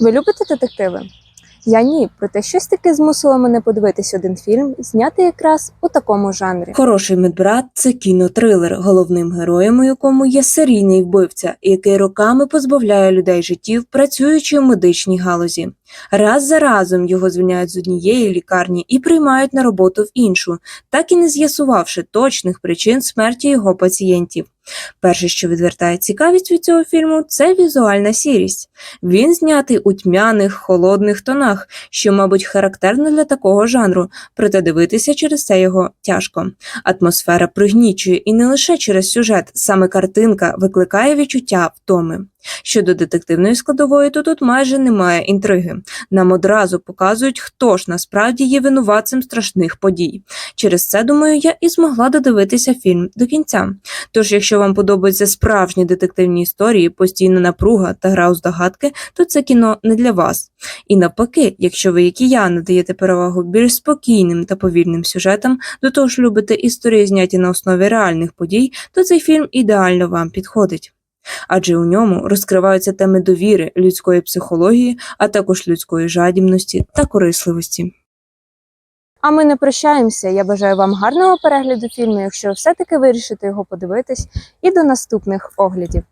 Ви любите детективи? Я ні, проте щось таке змусило мене подивитись один фільм, знятий якраз у такому жанрі. Хороший медбрат це кінотрилер, головним героєм у якому є серійний вбивця, який роками позбавляє людей життів, працюючи в медичній галузі. Раз за разом його звільняють з однієї лікарні і приймають на роботу в іншу, так і не з'ясувавши точних причин смерті його пацієнтів. Перше, що відвертає цікавість від цього фільму, це візуальна сірість. Він знятий у тьмяних, холодних тонах, що, мабуть, характерно для такого жанру, проте дивитися через це його тяжко. Атмосфера пригнічує і не лише через сюжет, саме картинка викликає відчуття втоми. Щодо детективної складової, то тут майже немає інтриги. Нам одразу показують, хто ж насправді є винуватцем страшних подій. Через це, думаю, я і змогла додивитися фільм до кінця. Тож, якщо вам подобаються справжні детективні історії, постійна напруга та гра у здогадки, то це кіно не для вас. І навпаки, якщо ви, як і я, надаєте перевагу більш спокійним та повільним сюжетам, до того ж любите історії, зняті на основі реальних подій, то цей фільм ідеально вам підходить. Адже у ньому розкриваються теми довіри, людської психології, а також людської жадібності та корисливості. А ми не прощаємося. Я бажаю вам гарного перегляду фільму, якщо все-таки вирішите його подивитись, і до наступних оглядів.